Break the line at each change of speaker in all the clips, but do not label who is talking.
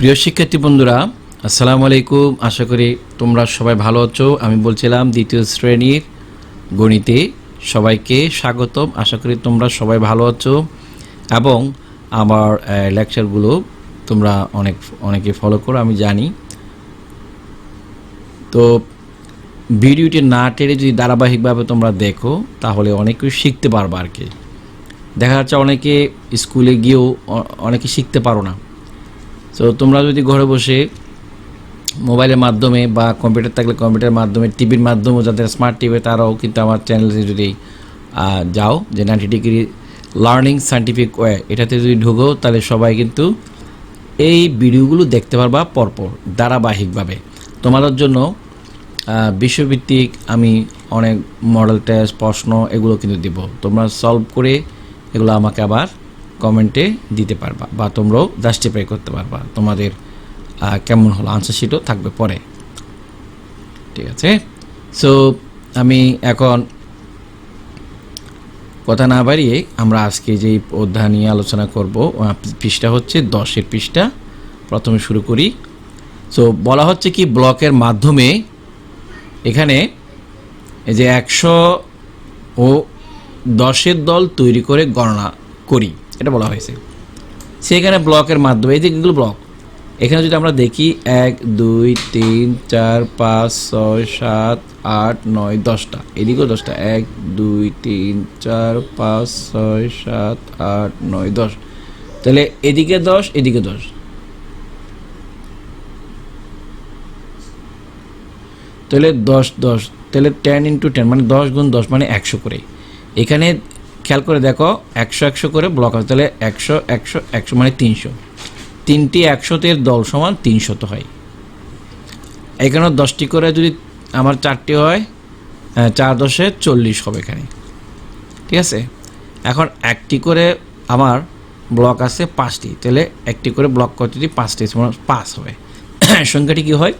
প্রিয় শিক্ষার্থী বন্ধুরা আসসালামু আলাইকুম আশা করি তোমরা সবাই ভালো আছো আমি বলছিলাম দ্বিতীয় শ্রেণীর গণিতে সবাইকে স্বাগতম আশা করি তোমরা সবাই ভালো আছো এবং আমার লেকচারগুলো তোমরা অনেক অনেকে ফলো করো আমি জানি তো ভিডিওটি না টেরে যদি ধারাবাহিকভাবে তোমরা দেখো তাহলে অনেকে শিখতে পারবো আর কি দেখা যাচ্ছে অনেকে স্কুলে গিয়েও অনেকে শিখতে পারো না তো তোমরা যদি ঘরে বসে মোবাইলের মাধ্যমে বা কম্পিউটার থাকলে কম্পিউটারের মাধ্যমে টিভির মাধ্যমেও যাদের স্মার্ট টিভি তারাও কিন্তু আমার চ্যানেলে যদি যাও যে ninety degree learning scientific way এটাতে যদি ঢুকো তাহলে সবাই কিন্তু এই ভিডিওগুলো দেখতে পারবা পরপর ধারাবাহিকভাবে তোমাদের জন্য বিশ্বভিত্তিক আমি অনেক মডেল টেস্ট প্রশ্ন এগুলো কিন্তু দিব তোমরা সলভ করে এগুলো আমাকে আবার কমেন্টে দিতে পারবা বা তোমরাও জাস্টিফাই করতে পারবা তোমাদের কেমন হলো আনসার শিটও থাকবে পরে ঠিক আছে সো আমি এখন কথা না বাড়িয়ে আমরা আজকে যে অধ্যায় নিয়ে আলোচনা করব পৃষ্ঠা হচ্ছে দশের পৃষ্ঠা প্রথমে শুরু করি সো বলা হচ্ছে কি ব্লকের মাধ্যমে এখানে এই যে একশো ও দশের দল তৈরি করে গণনা করি এটা বলা হয়েছে সেখানে ব্লকের মাধ্যমে এই যে এগুলো ব্লক এখানে যদি আমরা দেখি এক দুই তিন চার পাঁচ ছয় সাত আট নয় দশটা এদিকেও দশটা এক দুই তিন চার পাঁচ ছয় সাত আট নয় দশ তাহলে এদিকে দশ এদিকে দশ তাহলে দশ দশ তাহলে টেন ইন্টু টেন মানে দশ গুণ দশ মানে একশো করে এখানে খেয়াল করে দেখো একশো একশো করে ব্লক আছে তাহলে একশো একশো একশো মানে তিনশো তিনটি একশোতের দল সমান তিনশো তো হয় এখানে দশটি করে যদি আমার চারটি হয় চার দশে চল্লিশ হবে এখানে ঠিক আছে এখন একটি করে আমার ব্লক আছে পাঁচটি তাহলে একটি করে ব্লক করতে যদি পাঁচটি পাঁচ হবে সংখ্যাটি কি হয়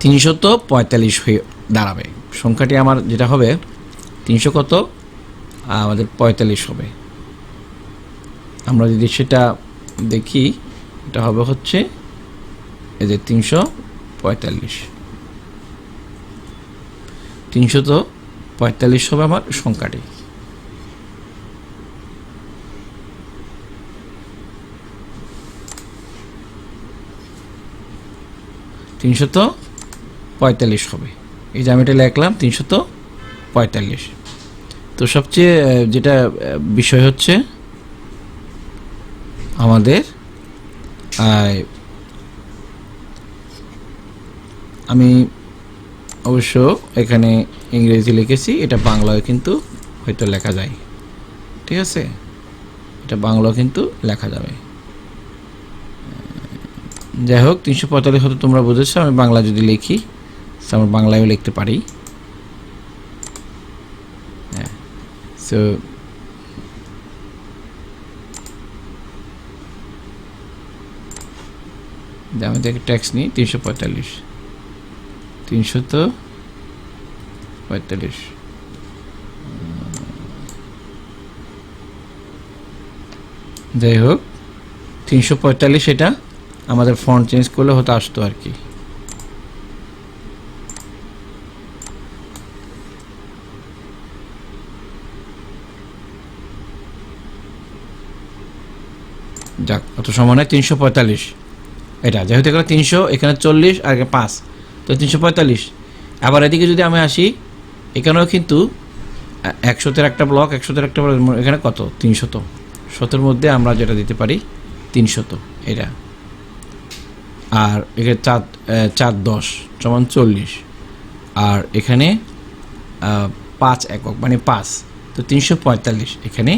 তিনশো তো পঁয়তাল্লিশ হয়ে দাঁড়াবে সংখ্যাটি আমার যেটা হবে তিনশো কত আমাদের পঁয়তাল্লিশ হবে আমরা যদি সেটা দেখি এটা হবে হচ্ছে এই যে তিনশো পঁয়তাল্লিশ তিনশো তো পঁয়তাল্লিশ হবে আমার সংখ্যাটি তিনশো তো পঁয়তাল্লিশ হবে এই যে আমি এটা লেখলাম তিনশো তো পঁয়তাল্লিশ তো সবচেয়ে যেটা বিষয় হচ্ছে আমাদের আমি অবশ্য এখানে ইংরেজি লিখেছি এটা বাংলায় কিন্তু হয়তো লেখা যায় ঠিক আছে এটা বাংলা কিন্তু লেখা যাবে যাই হোক তিনশো পঁয়তাল্লিশ হয়তো তোমরা বুঝেছো আমি বাংলা যদি লিখি আমার বাংলায়ও লিখতে পারি So আমি দেখে ট্যাক্স নিই তিনশো পঁয়তাল্লিশ তিনশো তো পঁয়তাল্লিশ যাই হোক তিনশো পঁয়তাল্লিশ এটা আমাদের ফন্ট চেঞ্জ করলে হয়তো আসতো আর কি যাক অত সমান হয় তিনশো পঁয়তাল্লিশ এটা যেহেতু এখানে তিনশো এখানে চল্লিশ আর এখানে পাঁচ তো তিনশো পঁয়তাল্লিশ আবার এদিকে যদি আমি আসি এখানেও কিন্তু একশোতের একটা ব্লক একশোতের একটা ব্লক এখানে কত তিনশত শতের মধ্যে আমরা যেটা দিতে পারি তিনশত এটা আর এখানে চার চার দশ সমান চল্লিশ আর এখানে পাঁচ একক মানে পাঁচ তো তিনশো পঁয়তাল্লিশ এখানে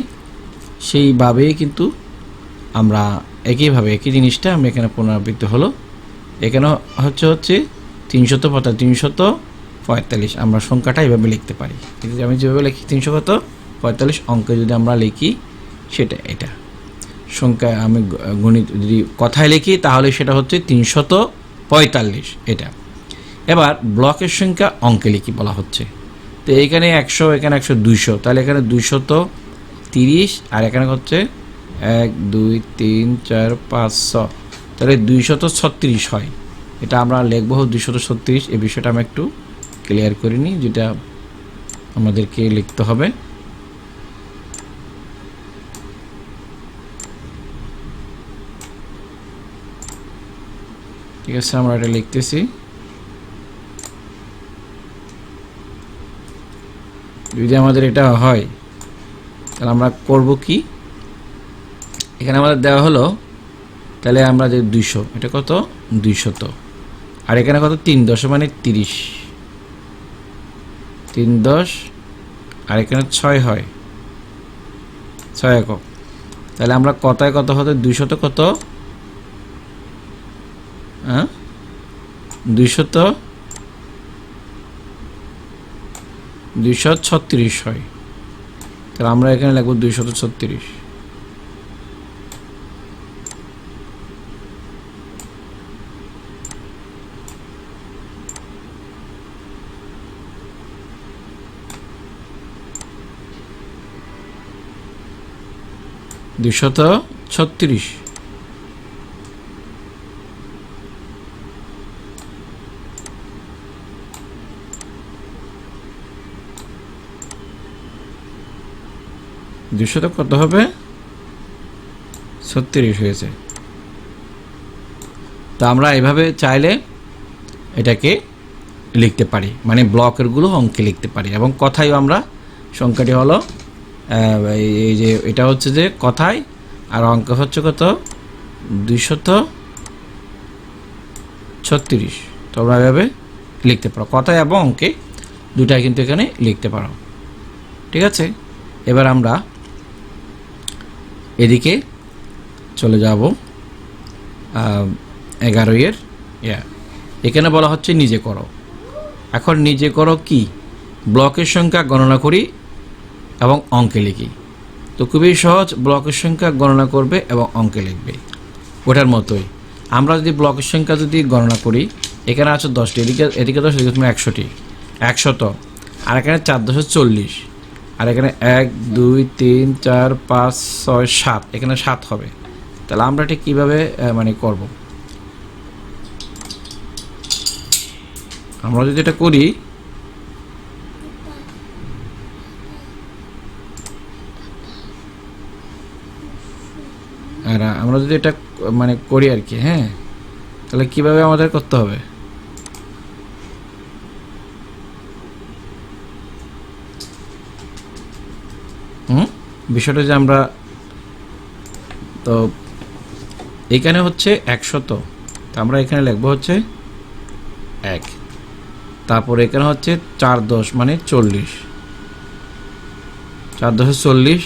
সেইভাবেই কিন্তু আমরা একইভাবে একই জিনিসটা আমরা এখানে পুনরাবৃত্তি হলো এখানে হচ্ছে হচ্ছে তিনশত পাতা তিনশত পঁয়তাল্লিশ আমরা সংখ্যাটা এভাবে লিখতে পারি কিন্তু আমি যেভাবে লিখি তিনশো কত পঁয়তাল্লিশ অঙ্কে যদি আমরা লিখি সেটা এটা সংখ্যা আমি গণিত যদি কথায় লিখি তাহলে সেটা হচ্ছে তিনশত পঁয়তাল্লিশ এটা এবার ব্লকের সংখ্যা অঙ্কে লিখি বলা হচ্ছে তো এখানে একশো এখানে একশো দুইশো তাহলে এখানে দুইশত তিরিশ আর এখানে হচ্ছে এক দুই তিন চার পাঁচ ছ তাহলে দুইশত ছত্রিশ হয় এটা আমরা লিখব দুইশত ছত্রিশ এই বিষয়টা আমি একটু ক্লিয়ার করে নিই যেটা আমাদেরকে লিখতে হবে ঠিক আছে আমরা এটা লিখতেছি যদি আমাদের এটা হয় তাহলে আমরা করব কি এখানে আমাদের দেওয়া হলো তাহলে আমরা যে দুইশো এটা কত দুইশত আর এখানে কত তিন দশ মানে তিরিশ তিন দশ আর এখানে ছয় হয় ছয় একক তাহলে আমরা কতায় কত হতো দুইশত কত হ্যাঁ দুইশত দুইশো ছত্রিশ হয় তাহলে আমরা এখানে লাগবো দুইশত ছত্রিশ দুশত ছত্রিশ দুশত কত হবে ছত্রিশ হয়েছে তা আমরা এভাবে চাইলে এটাকে লিখতে পারি মানে ব্লকেরগুলো অঙ্কে লিখতে পারি এবং কথাই আমরা সংখ্যাটি হলো হ্যাঁ এই যে এটা হচ্ছে যে কথায় আর অঙ্ক হচ্ছে কত দুইশত ছত্রিশ তোমরা এভাবে লিখতে পারো কথায় এবং অঙ্কে দুটাই কিন্তু এখানে লিখতে পারো ঠিক আছে এবার আমরা এদিকে চলে যাব এগারো এর ইয়া এখানে বলা হচ্ছে নিজে করো এখন নিজে করো কি ব্লকের সংখ্যা গণনা করি এবং অঙ্কে লিখি তো খুবই সহজ ব্লকের সংখ্যা গণনা করবে এবং অঙ্কে লিখবে ওটার মতোই আমরা যদি ব্লকের সংখ্যা যদি গণনা করি এখানে আছে দশটি এদিকে এদিকে দশ এদিকে তুমি একশোটি একশত আর এখানে চার দশ চল্লিশ আর এখানে এক দুই তিন চার পাঁচ ছয় সাত এখানে সাত হবে তাহলে আমরা এটা কীভাবে মানে করব আমরা যদি এটা করি আমরা যদি এটা মানে করি আর কি হ্যাঁ তাহলে কিভাবে আমাদের করতে হবে হুম বিষয়টা যে আমরা তো এখানে হচ্ছে একশত তো আমরা এখানে লিখবো হচ্ছে এক তারপর এখানে হচ্ছে চার দশ মানে চল্লিশ চার দশে চল্লিশ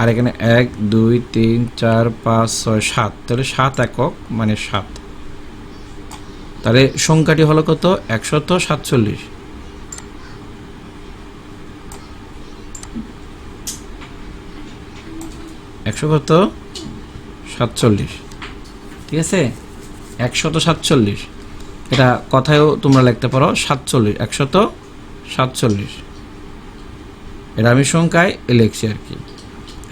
আর এখানে এক দুই তিন চার পাঁচ ছয় সাত তাহলে সাত একক মানে সাত তাহলে সংখ্যাটি হলো কত একশত সাতচল্লিশ একশো কত সাতচল্লিশ ঠিক আছে একশত সাতচল্লিশ এটা কথায়ও তোমরা লিখতে পারো সাতচল্লিশ একশত সাতচল্লিশ এটা আমি সংখ্যায় লিখছি আর কি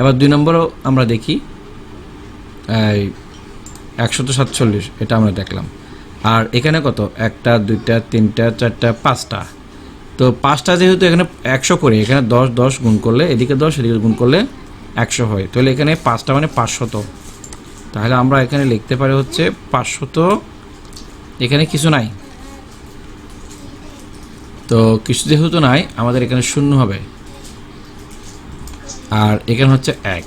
এবার দুই নম্বরও আমরা দেখি একশত সাতচল্লিশ এটা আমরা দেখলাম আর এখানে কত একটা দুইটা তিনটা চারটা পাঁচটা তো পাঁচটা যেহেতু এখানে একশো করে এখানে দশ দশ গুণ করলে এদিকে দশ এদিকে গুণ করলে একশো হয় তাহলে এখানে পাঁচটা মানে পাঁচশত তাহলে আমরা এখানে লিখতে পারি হচ্ছে পাঁচশত এখানে কিছু নাই তো কিছু যেহেতু নাই আমাদের এখানে শূন্য হবে আর এখানে হচ্ছে এক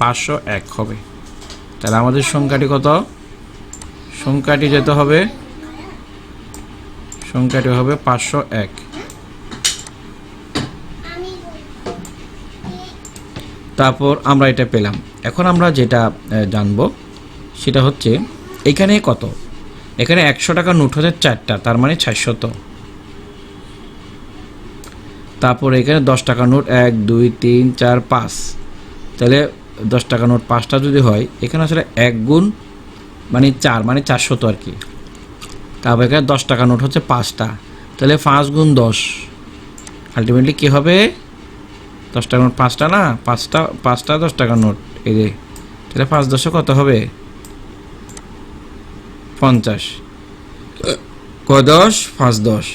পাঁচশো এক হবে তাহলে আমাদের সংখ্যাটি কত সংখ্যাটি যেতে হবে সংখ্যাটি হবে পাঁচশো এক তারপর আমরা এটা পেলাম এখন আমরা যেটা জানব সেটা হচ্ছে এখানে কত এখানে একশো টাকা নোট হচ্ছে চারটা তার মানে ছয়শত তারপর এখানে দশ টাকা নোট এক দুই তিন চার পাঁচ তাহলে দশ টাকা নোট পাঁচটা যদি হয় এখানে আসলে এক গুণ মানে চার মানে তো আর কি তারপর এখানে দশ টাকা নোট হচ্ছে পাঁচটা তাহলে পাঁচ গুণ দশ আলটিমেটলি কী হবে দশ টাকা নোট পাঁচটা না পাঁচটা পাঁচটা দশ টাকা নোট এই যে তাহলে পাঁচ দশে কত হবে পঞ্চাশ ক দশ পাঁচ দশ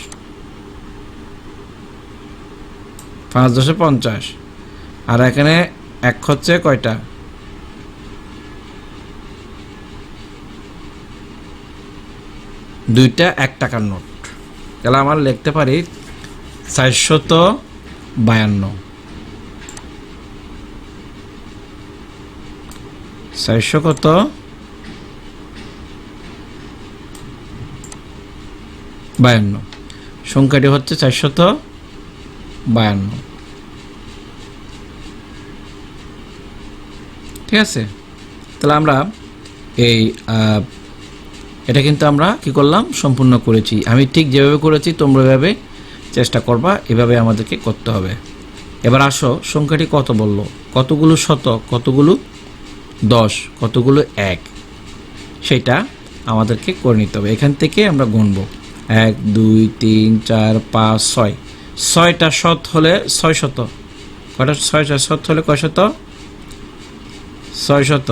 পাঁচ দশে পঞ্চাশ আর এখানে এক হচ্ছে কয়টা দুইটা এক টাকার নোট তাহলে আমার লিখতে পারি চারশত বায়ান্ন চারশো কত বায়ান্ন সংখ্যাটি হচ্ছে চারশত বায়ান্ন ঠিক আছে তাহলে আমরা এই এটা কিন্তু আমরা কি করলাম সম্পূর্ণ করেছি আমি ঠিক যেভাবে করেছি তোমরা এভাবে চেষ্টা করবা এভাবে আমাদেরকে করতে হবে এবার আসো সংখ্যাটি কত বলল কতগুলো শত কতগুলো দশ কতগুলো এক সেটা আমাদেরকে করে নিতে হবে এখান থেকে আমরা গুনব এক দুই তিন চার পাঁচ ছয় ছয়টা শত হলে ছয় শত কটা ছয়টা শত হলে কয় শত ছয় শত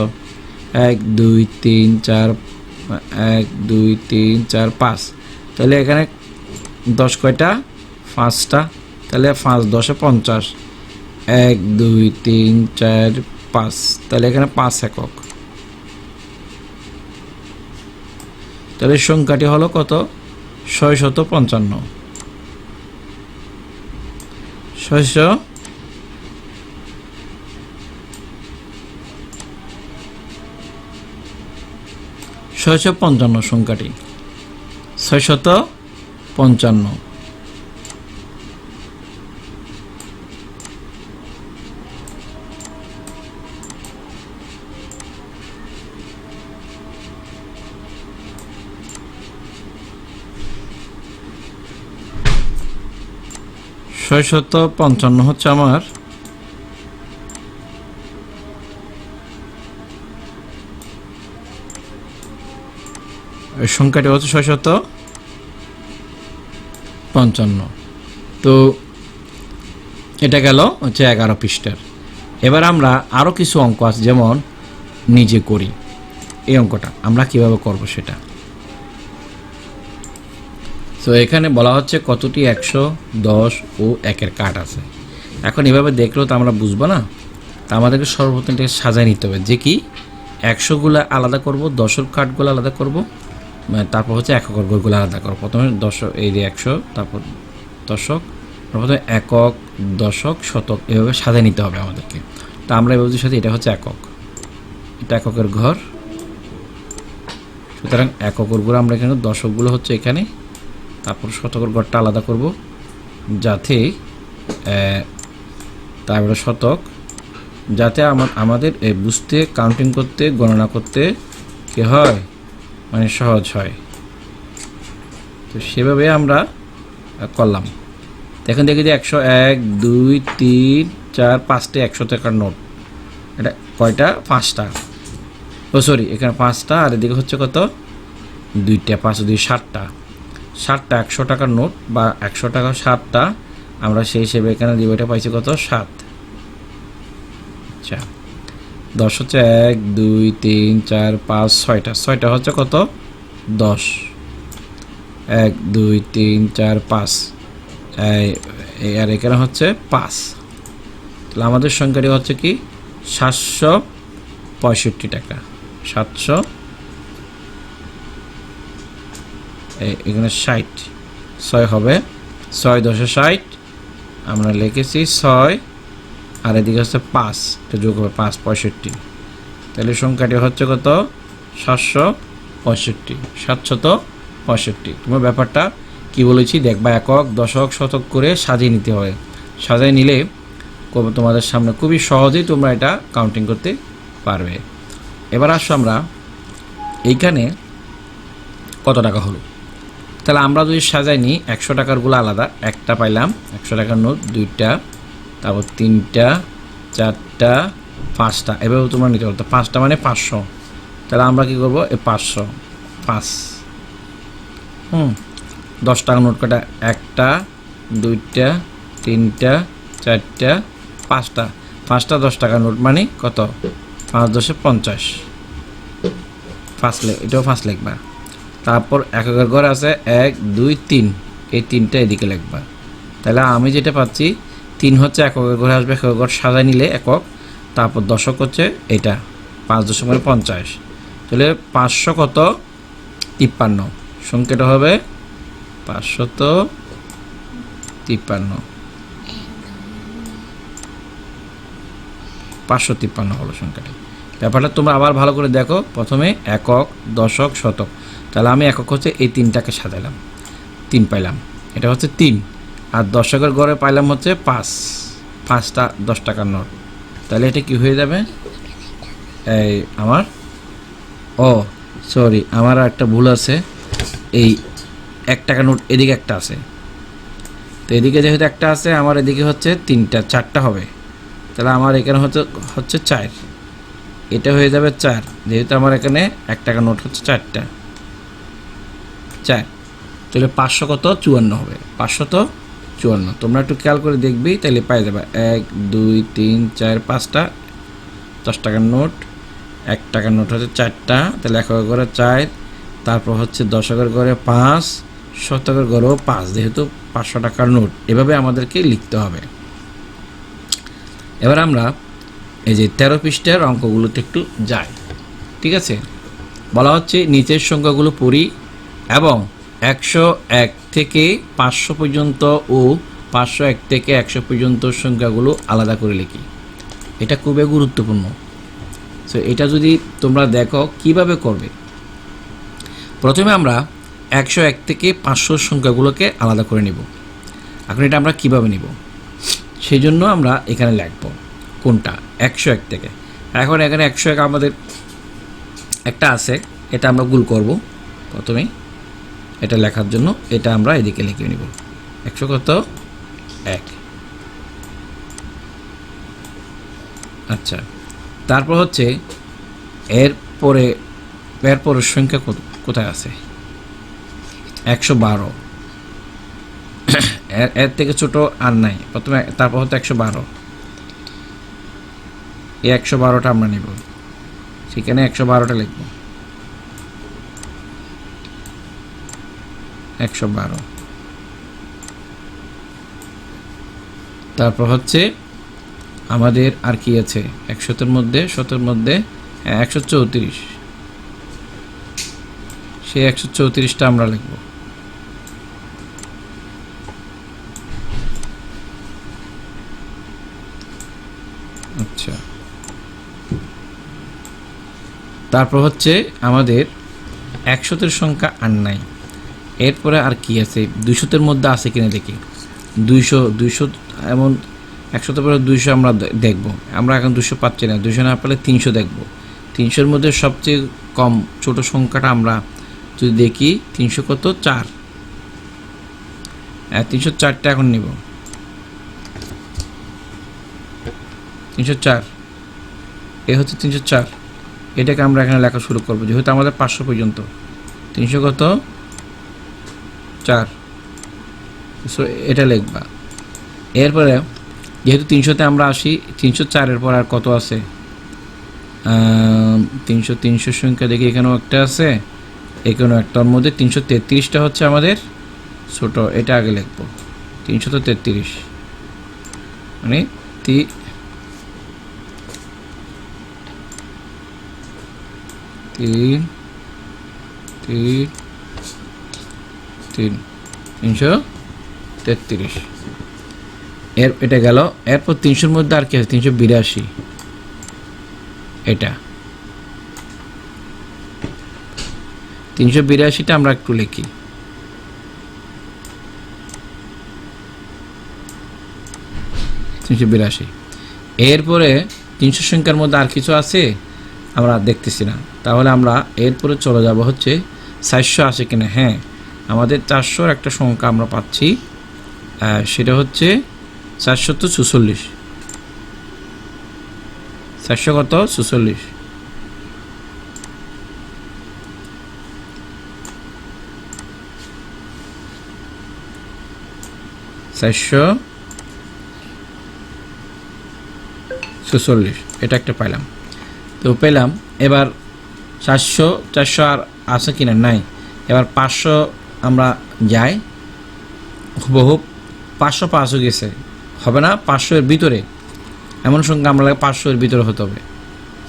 এক দুই তিন চার এক দুই তিন চার পাঁচ তাহলে এখানে দশ কয়টা পাঁচটা তাহলে পাঁচ দশে পঞ্চাশ এক দুই তিন চার পাঁচ তাহলে এখানে পাঁচ একক তাহলে সংখ্যাটি হলো কত ছয় শত পঞ্চান্ন ছয়শো ছয়শো পঞ্চান্ন সংখ্যাটি ছয়শত পঞ্চান্ন শত পঞ্চান্ন হচ্ছে আমার সংখ্যাটা হচ্ছে শত পঞ্চান্ন তো এটা গেল হচ্ছে এগারো পৃষ্ঠার এবার আমরা আরও কিছু অঙ্ক আছে যেমন নিজে করি এই অঙ্কটা আমরা কিভাবে করব সেটা তো এখানে বলা হচ্ছে কতটি একশো দশ ও একের কাঠ আছে এখন এভাবে দেখলেও তো আমরা বুঝবো না তা আমাদেরকে সর্বপ্রথম এটাকে সাজায় নিতে হবে যে কি একশোগুলো আলাদা করব দশের কাঠগুলো আলাদা করব মানে তারপর হচ্ছে একক ঘরগুলো আলাদা করবো প্রথমে দশ এই যে একশো তারপর দশক প্রথমে একক দশক শতক এভাবে সাজায় নিতে হবে আমাদেরকে তা আমরা এভাবে সাথে এটা হচ্ছে একক এটা এককের ঘর সুতরাং এককের ঘর আমরা এখানে দশকগুলো হচ্ছে এখানে তারপর শতকের ঘরটা আলাদা করব যাতে তারপরে মানে শতক যাতে আমাদের বুঝতে কাউন্টিং করতে গণনা করতে কে হয় মানে সহজ হয় তো সেভাবে আমরা করলাম এখন দেখি যে একশো এক দুই তিন চার পাঁচটা একশো টাকার নোট এটা কয়টা পাঁচটা ও সরি এখানে পাঁচটা আর এদিকে হচ্ছে কত দুইটা পাঁচ দুই ষাটটা সাতটা একশো টাকার নোট বা একশো টাকা সাতটা আমরা সেই হিসেবে এখানে দিব এটা পাইছি কত সাত আচ্ছা দশ হচ্ছে এক দুই তিন চার পাঁচ ছয়টা ছয়টা হচ্ছে কত দশ এক দুই তিন চার পাঁচ আর এখানে হচ্ছে পাঁচ তাহলে আমাদের সংখ্যাটি হচ্ছে কি সাতশো পঁয়ষট্টি টাকা সাতশো এখানে ষাট ছয় হবে ছয় দশে ষাট আমরা লিখেছি ছয় আর এদিকে হচ্ছে পাঁচ এটা যোগ হবে পাঁচ পঁয়ষট্টি তাহলে সংখ্যাটি হচ্ছে কত সাতশো পঁয়ষট্টি সাতশত পঁয়ষট্টি তোমার ব্যাপারটা কি বলেছি দেখবা একক দশক শতক করে সাজিয়ে নিতে হয় সাজিয়ে নিলে তোমাদের সামনে খুবই সহজেই তোমরা এটা কাউন্টিং করতে পারবে এবার আসো আমরা এইখানে কত টাকা হলো তাহলে আমরা যদি সাজাই নিই একশো টাকারগুলো আলাদা একটা পাইলাম একশো টাকার নোট দুইটা তারপর তিনটা চারটা পাঁচটা এভাবে তোমরা নিতে পারো পাঁচটা মানে পাঁচশো তাহলে আমরা কী করবো এই পাঁচশো পাঁচ হুম দশ টাকা নোট কটা একটা দুইটা তিনটা চারটা পাঁচটা পাঁচটা দশ টাকা নোট মানে কত পাঁচ দশে পঞ্চাশ ফার্স্ট লেখ এটাও ফার্স্ট লেখবা তারপর একের ঘর আছে এক দুই তিন এই তিনটা এদিকে লেখবা তাহলে আমি যেটা পাচ্ছি তিন হচ্ছে এককের ঘরে আসবে একের ঘর সাজায় নিলে একক তারপর দশক হচ্ছে এটা পাঁচ দশমিক পঞ্চাশ তাহলে পাঁচশো কত তিপ্পান্ন সংখ্যাটা হবে পাঁচশত তিপ্পান্ন পাঁচশো তিপ্পান্ন হলো সংখ্যাটা ব্যাপারটা তোমরা আবার ভালো করে দেখো প্রথমে একক দশক শতক তাহলে আমি একক হচ্ছে এই তিনটাকে সাজাইলাম তিন পাইলাম এটা হচ্ছে তিন আর দর্শকের গড়ে পাইলাম হচ্ছে পাঁচ পাঁচটা দশ টাকার নোট তাহলে এটা কি হয়ে যাবে এই আমার ও সরি আমার একটা ভুল আছে এই এক টাকা নোট এদিকে একটা আছে তো এদিকে যেহেতু একটা আছে আমার এদিকে হচ্ছে তিনটা চারটা হবে তাহলে আমার এখানে হচ্ছে হচ্ছে চার এটা হয়ে যাবে চার যেহেতু আমার এখানে এক টাকা নোট হচ্ছে চারটা চার তাহলে পাঁচশো কত চুয়ান্ন হবে পাঁচশো তো চুয়ান্ন তোমরা একটু খেয়াল করে দেখবি তাহলে পাই যাবে এক দুই তিন চার পাঁচটা দশ টাকার নোট এক টাকার নোট হচ্ছে চারটা তাহলে এক করে চার তারপর হচ্ছে দশ হাজার করে পাঁচ শতকের গড়েও পাঁচ যেহেতু পাঁচশো টাকার নোট এভাবে আমাদেরকে লিখতে হবে এবার আমরা এই যে তেরো পৃষ্ঠের অঙ্কগুলোতে একটু যাই ঠিক আছে বলা হচ্ছে নিচের সংখ্যাগুলো পড়ি এবং একশো এক থেকে পাঁচশো পর্যন্ত ও পাঁচশো এক থেকে একশো পর্যন্ত সংখ্যাগুলো আলাদা করে লিখি এটা খুবই গুরুত্বপূর্ণ সো এটা যদি তোমরা দেখো কিভাবে করবে প্রথমে আমরা একশো এক থেকে পাঁচশো সংখ্যাগুলোকে আলাদা করে নিব এখন এটা আমরা কিভাবে নিব সেই জন্য আমরা এখানে লিখব কোনটা একশো এক থেকে এখন এখানে একশো এক আমাদের একটা আছে এটা আমরা গুল করব প্রথমেই এটা লেখার জন্য এটা আমরা এদিকে লিখে নিব একশো কত এক আচ্ছা তারপর হচ্ছে এরপরে এরপরের সংখ্যা কোথায় আছে একশো বারো এর থেকে ছোট আর নাই প্রথমে তারপর হচ্ছে একশো বারো এই একশো বারোটা আমরা নেব সেখানে একশো বারোটা লিখবো একশো বারো তারপর হচ্ছে আমাদের আর কি আছে একশোতের মধ্যে শতের মধ্যে হ্যাঁ, একশো চৌত্রিশ সেই একশো চৌত্রিশটা আমরা লিখব আচ্ছা তারপর হচ্ছে আমাদের একশোতের সংখ্যা আর নাই এরপরে আর কি আছে দুইশোতের মধ্যে আছে কিনা দেখি দুইশো দুইশো এমন একশোতে পরে দুইশো আমরা দেখব আমরা এখন দুশো পাচ্ছি না দুশো না পেলে তিনশো দেখব তিনশোর মধ্যে সবচেয়ে কম ছোট সংখ্যাটা আমরা যদি দেখি তিনশো কত চার হ্যাঁ, তিনশো চারটা এখন নিব তিনশো চার এ হচ্ছে তিনশো চার এটাকে আমরা এখানে লেখা শুরু করবো যেহেতু আমাদের পাঁচশো পর্যন্ত তিনশো কত চার সো এটা লিখবা এরপরে যেহেতু তিনশোতে আমরা আসি তিনশো চারের পর আর কত আছে তিনশো তিনশোর সংখ্যা দেখি এখানেও একটা আছে এখানেও একটার মধ্যে তিনশো তেত্রিশটা হচ্ছে আমাদের ছোট এটা আগে লিখবো তিনশো তো তেত্রিশ মানে তি তিন তিন তিন তিনশো তেত্রিশ এর এটা গেল এরপর তিনশোর মধ্যে আর কি আছে তিনশো বিরাশি এটা তিনশো বিরাশিটা আমরা একটু লিখি তিনশো বিরাশি এরপরে তিনশো সংখ্যার মধ্যে আর কিছু আছে আমরা দেখতেছি না তাহলে আমরা এরপরে চলে যাব হচ্ছে চারশো আছে কিনা হ্যাঁ আমাদের চারশোর একটা সংখ্যা আমরা পাচ্ছি সেটা হচ্ছে চারশো তো ছুচল্লিশ চারশো কত ছুচল্লিশ চারশো ছুচল্লিশ এটা একটা পাইলাম তো পেলাম এবার চারশো চারশো আর আছে কিনা নাই এবার পাঁচশো আমরা যাই হুবহু পাঁচশো পাঁচশো গেছে হবে না পাঁচশোর ভিতরে এমন সঙ্গে আমরা পাঁচশোর ভিতরে হতে হবে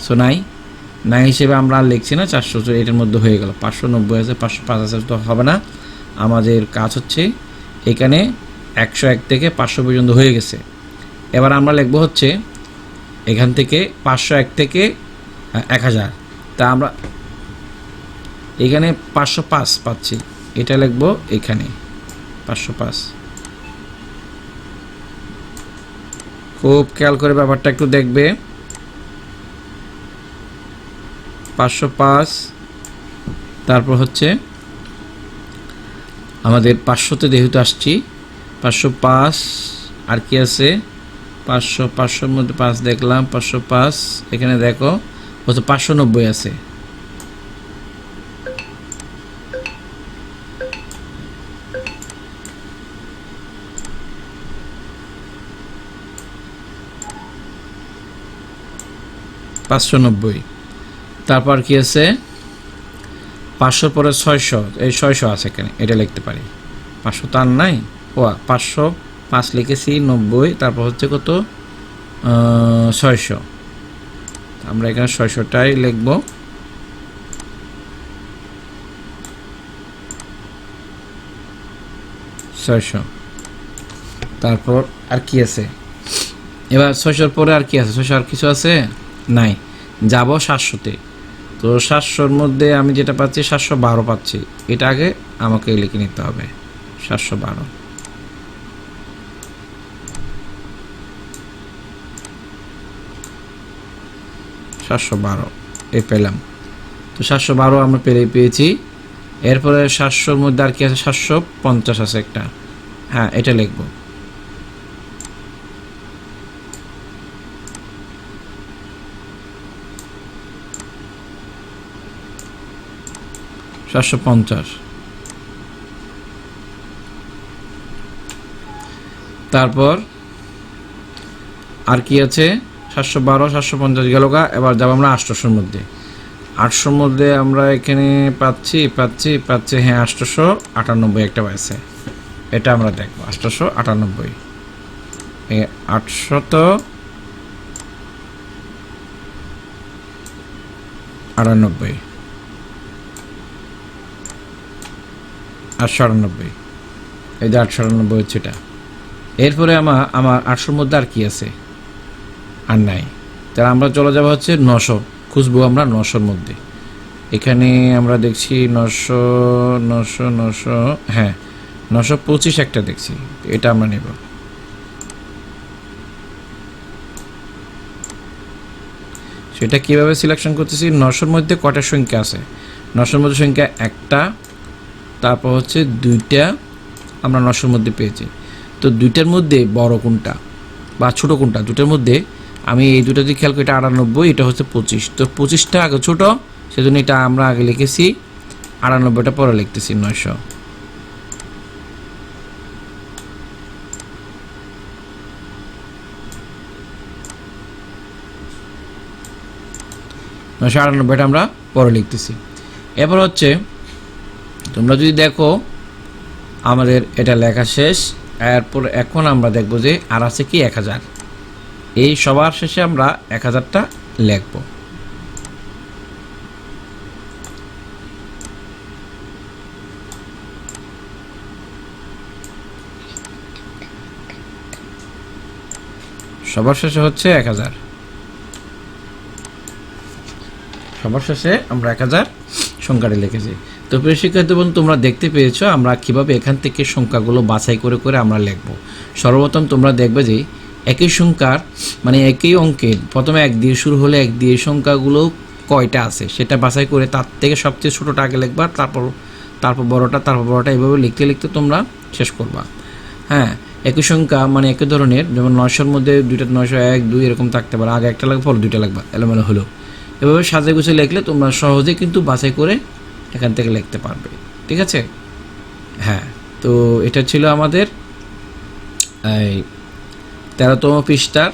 সো নাই নাই হিসেবে আমরা লিখছি না চারশো এটার মধ্যে হয়ে গেল পাঁচশো নব্বই আছে পাঁচশো পাঁচ আছে তো হবে না আমাদের কাজ হচ্ছে এখানে একশো এক থেকে পাঁচশো পর্যন্ত হয়ে গেছে এবার আমরা লিখবো হচ্ছে এখান থেকে পাঁচশো এক থেকে হ্যাঁ, এক হাজার তা আমরা এখানে পাঁচশো পাঁচ পাচ্ছি এটা লিখবো এখানে পাঁচশো পাঁচ খুব খেয়াল করে ব্যাপারটা একটু দেখবে পাঁচশো পাঁচ তারপর হচ্ছে আমাদের পাঁচশোতে যেহেতু আসছি পাঁচশো পাঁচ আর কি আছে পাঁচশো পাঁচশোর মধ্যে পাঁচ দেখলাম পাঁচশো পাঁচ এখানে দেখো হচ্ছে পাঁচশো নব্বই আছে পাঁচশো নব্বই তারপর কি আছে পাঁচশোর পরে ছয়শো এই ছয়শো আছে এখানে এটা লিখতে পারি পাঁচশো তার নাই ও পাঁচশো পাঁচ লিখেছি নব্বই তারপর হচ্ছে কত ছয়শো আমরা এখানে ছয়শোটাই লিখব ছয়শো তারপর আর কি আছে এবার ছয়শোর পরে আর কি আছে ছয়শো আর কিছু আছে নাই যাব সাতশোতে তো সাতশোর মধ্যে আমি যেটা পাচ্ছি সাতশো বারো পাচ্ছি এটা আগে আমাকে লিখে নিতে হবে সাতশো বারো সাতশো বারো এ পেলাম তো সাতশো বারো আমরা পেরে পেয়েছি এরপরে সাতশোর মধ্যে আর কি আছে সাতশো পঞ্চাশ আছে একটা হ্যাঁ এটা লিখবো সাতশো পঞ্চাশ তারপর আর কি আছে সাতশো বারো সাতশো পঞ্চাশ গেল গা এবার যাবো আমরা আটশোশোর মধ্যে আটশোর মধ্যে আমরা এখানে পাচ্ছি পাচ্ছি পাচ্ছি হ্যাঁ আটশোশো আটানব্বই একটা পাইছে এটা আমরা দেখবো আটশোশো আটানব্বই আটশত আটানব্বই আটশো আটানব্বই এই যে আটশো আটানব্বই হচ্ছে এটা এরপরে আমার আমার আটশোর মধ্যে আর কী আছে আর নাই তাহলে আমরা চলে যাবো হচ্ছে নশো খুঁজবো আমরা নশোর মধ্যে এখানে আমরা দেখছি নশো নশো নশো হ্যাঁ নশো পঁচিশ একটা দেখছি এটা আমরা নেব সেটা কীভাবে সিলেকশন করতেছি নশোর মধ্যে কটা সংখ্যা আছে নশোর মধ্যে সংখ্যা একটা তারপর হচ্ছে দুইটা আমরা নশোর মধ্যে পেয়েছি তো দুইটার মধ্যে বড় কোনটা বা ছোটো কোনটা দুটার মধ্যে আমি এই দুটো যদি খেয়াল করি এটা আটানব্বই এটা হচ্ছে পঁচিশ তো পঁচিশটা আগে ছোটো সেজন্য এটা আমরা আগে লিখেছি আটানব্বইটা পরে লিখতেছি নয়শো নয়শো আটানব্বইটা আমরা পরে লিখতেছি এরপর হচ্ছে তোমরা যদি দেখো আমাদের এটা লেখা শেষ এরপর এখন আমরা দেখব যে আর আছে কি এক হাজার এই সবার শেষে আমরা এক হাজারটা লিখব সবার শেষে হচ্ছে এক হাজার সবার শেষে আমরা এক হাজার সংখ্যাটি লিখেছি তো প্রিয় শিক্ষার্থী বন্ধু তোমরা দেখতে পেয়েছো আমরা কীভাবে এখান থেকে সংখ্যাগুলো বাছাই করে করে আমরা লিখব সর্বপ্রথম তোমরা দেখবে যে একই সংখ্যার মানে একই অঙ্কের প্রথমে এক দিয়ে শুরু হলে এক দিয়ে সংখ্যাগুলো কয়টা আছে সেটা বাছাই করে তার থেকে সবচেয়ে ছোটোটা আগে লিখবা তারপর তারপর বড়টা তারপর বড়টা এভাবে লিখতে লিখতে তোমরা শেষ করবা হ্যাঁ একই সংখ্যা মানে একই ধরনের যেমন নয়শোর মধ্যে দুইটা নয়শো এক দুই এরকম থাকতে পারে আগে একটা লাগবে পরে দুইটা লাগবে এলোমেলো হলো এভাবে সাজে গুছিয়ে লিখলে তোমরা সহজে কিন্তু বাছাই করে এখান থেকে লিখতে পারবে ঠিক আছে হ্যাঁ তো এটা ছিল আমাদের এই তেরোতম পৃষ্ঠার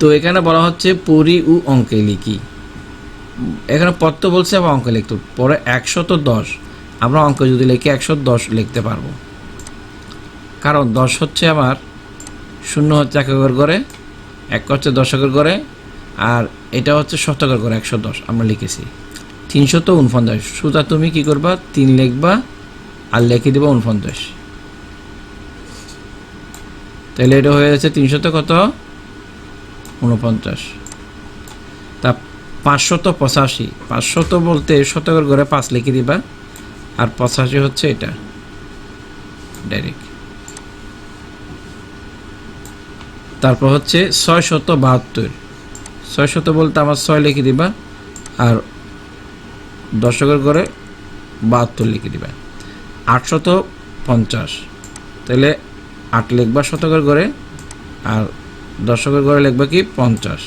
তো এখানে বলা হচ্ছে পরি ও অঙ্কে লিখি এখানে পত্র বলছে আবার অঙ্কে লিখতে পরে একশত দশ আমরা অঙ্ক যদি লিখি একশো দশ লিখতে পারবো কারণ দশ হচ্ছে আমার শূন্য হচ্ছে এক একর করে এক হচ্ছে দশ একর করে আর এটা হচ্ছে শতকর করে একশো দশ আমরা লিখেছি তিনশত উনপঞ্চাশ সুতা তুমি কি করবা তিন লেখবা আর লেখে দেবা উনপঞ্চাশ তাহলে এটা হয়ে যাচ্ছে তিনশত কত উনপঞ্চাশ তা পাঁচশত পঁচাশি পাঁচশত বলতে শতকর ঘরে পাঁচ লিখে দিবা আর পঁচাশি হচ্ছে এটা ডাইরেক্ট তারপর হচ্ছে ছয় শত বাহাত্তর ছয় শত বলতে আমার ছয় লিখে দিবা আর দশকের করে বাহাত্তর লিখে দিবে আটশত পঞ্চাশ তাহলে আট লিখবা শতকের করে আর দশকের ঘরে লিখবা কি পঞ্চাশ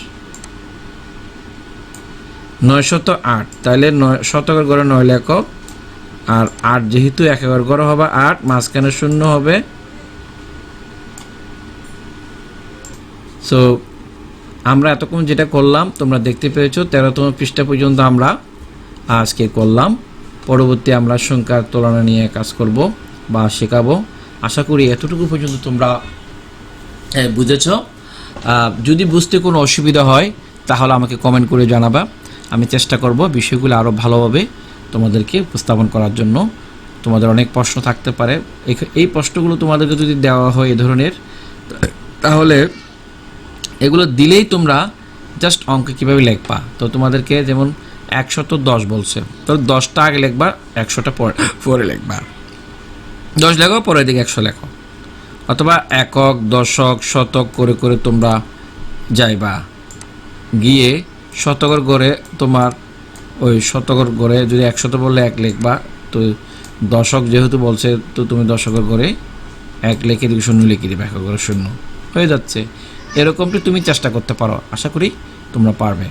নয়শত আট তাহলে নয় শতকের করে নয় লেখক আর আট যেহেতু একেবারে করে হবে আট মাঝখানে শূন্য হবে সো আমরা এতক্ষণ যেটা করলাম তোমরা দেখতে পেয়েছো তেরোতম পৃষ্ঠা পর্যন্ত আমরা আজকে করলাম পরবর্তী আমরা সংখ্যার তুলনা নিয়ে কাজ করব বা শেখাবো আশা করি এতটুকু পর্যন্ত তোমরা বুঝেছ যদি বুঝতে কোনো অসুবিধা হয় তাহলে আমাকে কমেন্ট করে জানাবা আমি চেষ্টা করব বিষয়গুলো আরও ভালোভাবে তোমাদেরকে উপস্থাপন করার জন্য তোমাদের অনেক প্রশ্ন থাকতে পারে এই প্রশ্নগুলো তোমাদেরকে যদি দেওয়া হয় এ ধরনের তাহলে এগুলো দিলেই তোমরা জাস্ট অঙ্কে কীভাবে লেখবা তো তোমাদেরকে যেমন একশত দশ বলছে তাহলে দশটা আগে লিখবা একশোটা পরে পরে লিখবা দশ লেখো পরের দিকে একশো লেখো অথবা একক দশক শতক করে করে তোমরা যাইবা গিয়ে শতকর গড়ে তোমার ওই শতকর গড়ে যদি একশত বললে এক লিখবা তো দশক যেহেতু বলছে তো তুমি দশকর গড়ে এক লেখে দিবে শূন্য লিখে দিবে এক করে শূন্য হয়ে যাচ্ছে এরকমটি তুমি চেষ্টা করতে পারো আশা করি তোমরা পারবে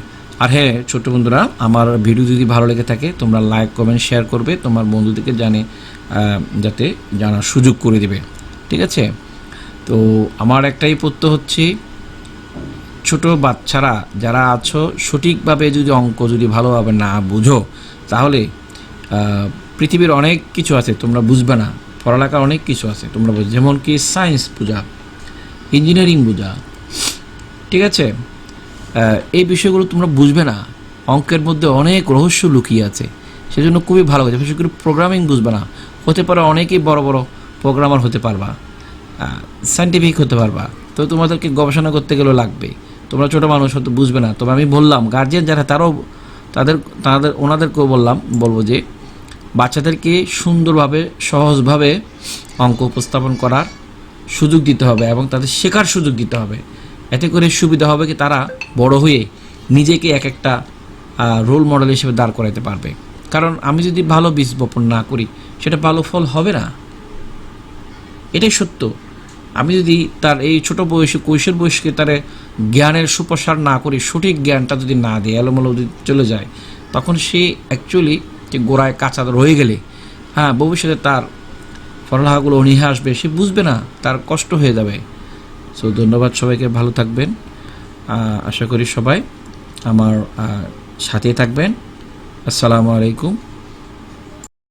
আর হ্যাঁ ছোট্ট বন্ধুরা আমার ভিডিও যদি ভালো লেগে থাকে তোমরা লাইক কমেন্ট শেয়ার করবে তোমার বন্ধুদেরকে জানে যাতে জানার সুযোগ করে দেবে ঠিক আছে তো আমার একটাই পত্য হচ্ছে ছোট বাচ্চারা যারা আছো সঠিকভাবে যদি অঙ্ক যদি ভালোভাবে না বুঝো তাহলে পৃথিবীর অনেক কিছু আছে তোমরা বুঝবে না পড়ালেখার অনেক কিছু আছে তোমরা যেমন কি সায়েন্স বোঝা ইঞ্জিনিয়ারিং বোঝা ঠিক আছে এই বিষয়গুলো তোমরা বুঝবে না অঙ্কের মধ্যে অনেক রহস্য লুকিয়ে আছে সেজন্য খুবই ভালো হয়েছে বিশেষ করে প্রোগ্রামিং বুঝবে না হতে পারে অনেকেই বড় বড় প্রোগ্রামার হতে পারবা সাইন্টিফিক হতে পারবা তো তোমাদেরকে গবেষণা করতে গেলেও লাগবে তোমরা ছোটো মানুষ হয়তো বুঝবে না তবে আমি বললাম গার্জিয়ান যারা তারাও তাদের তাদের ওনাদেরকেও বললাম বলবো যে বাচ্চাদেরকে সুন্দরভাবে সহজভাবে অঙ্ক উপস্থাপন করার সুযোগ দিতে হবে এবং তাদের শেখার সুযোগ দিতে হবে এতে করে সুবিধা হবে কি তারা বড় হয়ে নিজেকে এক একটা রোল মডেল হিসেবে দাঁড় করাতে পারবে কারণ আমি যদি ভালো বীজ বপন না করি সেটা ভালো ফল হবে না এটাই সত্য আমি যদি তার এই ছোট বয়সে কৈশোর বয়সকে তার জ্ঞানের সুপ্রসার না করি সঠিক জ্ঞানটা যদি না দেয় এলোমেলো যদি চলে যায় তখন সে অ্যাকচুয়ালি যে গোড়ায় কাঁচা রয়ে গেলে হ্যাঁ ভবিষ্যতে তার ফলাহাগুলো অনীহা আসবে সে বুঝবে না তার কষ্ট হয়ে যাবে সো ধন্যবাদ সবাইকে ভালো থাকবেন আশা করি সবাই আমার সাথে থাকবেন আসসালামু আলাইকুম